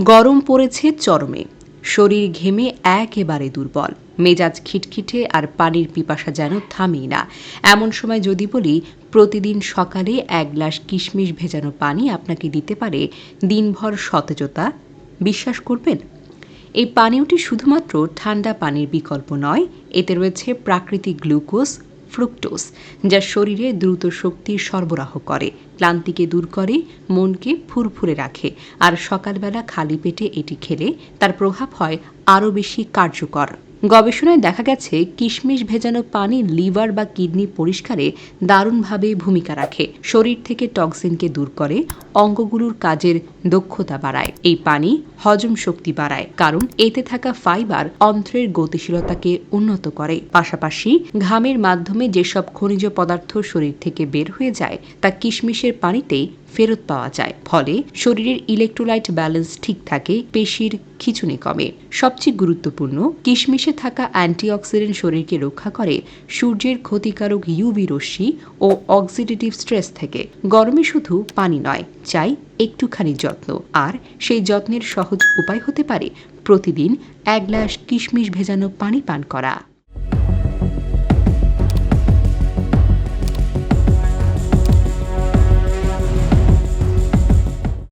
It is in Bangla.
গরম পড়েছে চরমে। শরীর ঘেমে একেবারে দুর্বল। মেজাজ খিটখিটে আর পানির পিপাসা যেন থামেই না। এমন সময় যদি বলি, প্রতিদিন সকালে এক গ্লাস কিশমিশ ভেজানো পানি আপনাকে দিতে পারে দিনভর সতেজতা। বিশ্বাস করবেন? এই পানীয়টি শুধুমাত্র ঠান্ডা পানির বিকল্প নয়, এতে রয়েছে প্রাকৃতিক গ্লুকোজ ফ্রুক্টোজ, যা শরীরে দ্রুত শক্তি সরবরাহ করে, ক্লান্তিকে দূর করে, মনকে ফুরফুরে রাখে, আর সকালবেলা খালি পেটে এটি খেলে তার প্রভাব হয় আরও বেশি কার্যকর। গবেষণায় দেখা গেছে, কিশমিশ ভেজানো পানি লিভার বা কিডনি পরিষ্কারে দারুণভাবে ভূমিকা রাখে। শরীর থেকে টক্সিনকে দূর করে, অঙ্গগুলোর কাজের দক্ষতা বাড়ায়। এই পানি হজম শক্তি বাড়ায়, কারণ এতে থাকা ফাইবার অন্ত্রের গতিশীলতাকে উন্নত করে। পাশাপাশি, ঘামের মাধ্যমে যেসব খনিজ পদার্থ শরীর থেকে বের হয়ে যায়, তা কিশমিশের পানিতেই ফেরত পাওয়া যায়। ফলে শরীরের ইলেকট্রোলাইট ব্যালেন্স ঠিক থাকে, পেশির খিচুনি কমে। সবচেয়ে গুরুত্বপূর্ণ, কিশমিশে থাকা অ্যান্টিঅক্সিডেন্ট শরীরকে রক্ষা করে সূর্যের ক্ষতিকারক ইউভি রশ্মি ও অক্সিডেটিভ স্ট্রেস থেকে। গরমে শুধু পানি নয়, চাই একটুখানি যত্ন। আর সেই যত্নের সহজ উপায় হতে পারে প্রতিদিন এক গ্লাস কিশমিশ ভেজানো পানি পান করা।